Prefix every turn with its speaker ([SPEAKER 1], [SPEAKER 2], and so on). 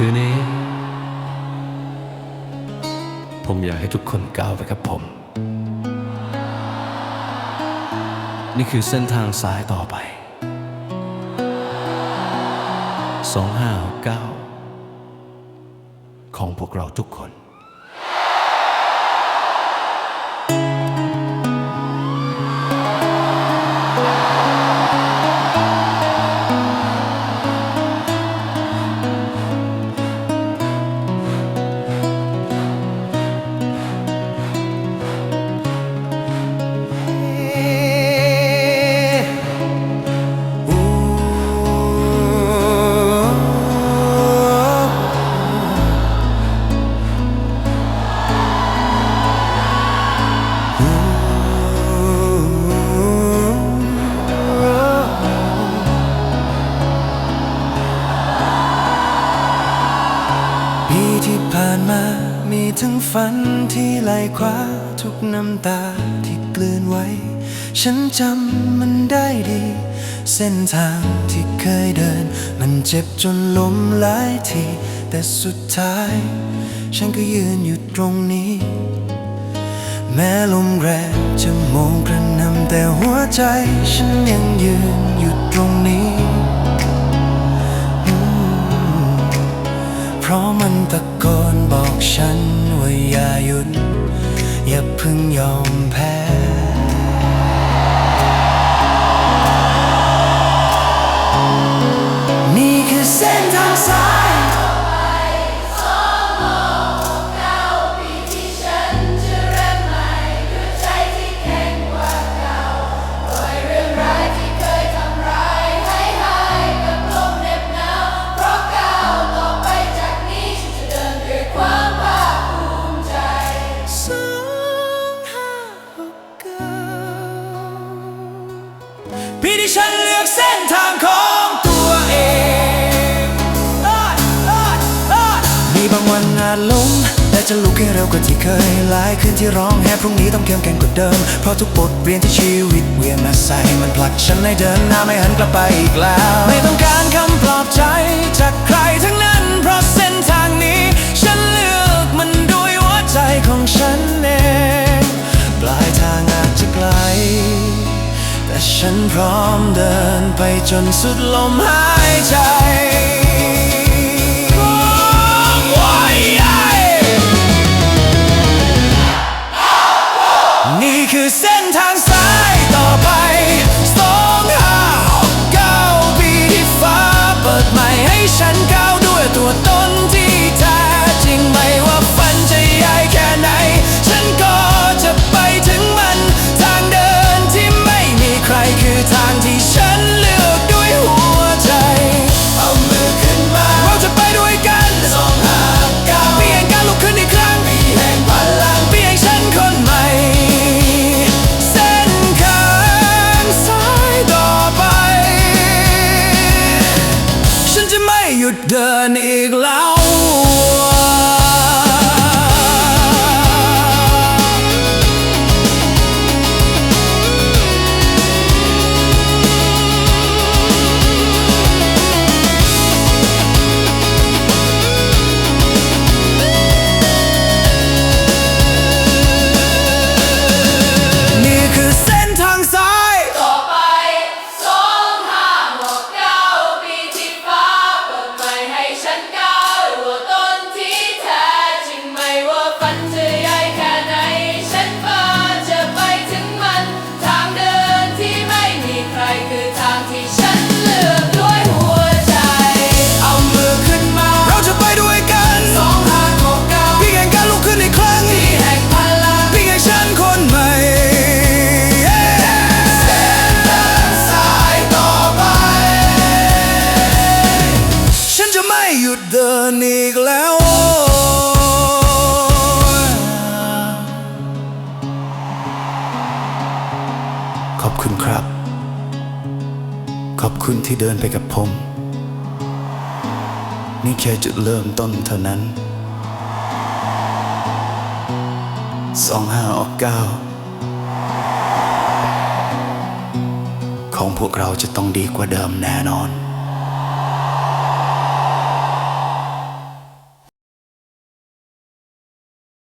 [SPEAKER 1] คืนนี้ ผมอยากให้ทุกคนก้าวไปกับผม นี่คือเส้นทางสายต่อไป 2569 ของพวกเราทุกคน
[SPEAKER 2] มา มีทั้งฝันที่ไหลคว้าทุกน้ำตาที่กลืนไว้ ฉันจำมันได้ดี เส้นทางที่เคยเดิน มันเจ็บจนล้มหลายที แต่สุดท้าย ฉันก็ยืนอยู่ตรงนี้ แม้ลมแรงจะโมงกระนำแต่หัวใจ ฉันยังยืนอยู่ตรงนี้ เพราะมันตะโกนบอกฉันว่าอย่าหยุด อย่าเพึ่งยอมแพ้ ปีที่ฉันเลือกเส้นทางของตัวเองเอ้ยเอ้ยเอ้ยมีบางวันอาจล้มแต่จะลุกให้เร็วกว่าที่เคยหลายคืนที่ร้องแห้พรุ่งนี้ต้องเข้มแข็งกว่าเดิม เพราะทุกบทเรียนที่ชีวิตเวียนมาใส่มันผลักฉันให้เดินหน้าไม่หันกลับไปอีกแล้ว ไม่ต้องการคำปลอบใจจากใคร ฉันพร้อมเดินไปจนสุดลมหายใจนี่คือเส้นทางสายต่อไปสองห้าหกเก้าปีที่ฟ้าเปิดใหม่ให้ฉันก้าวด้วยตัวตน ไม่ห คุณครับ ขอบคุณที่เดินไปกับผม นี่แค่จุดเริ่มต้นเท่านั้น สองห้าออกเก้าของพวกเราจะต้องดีกว่าเดิมแน่นอน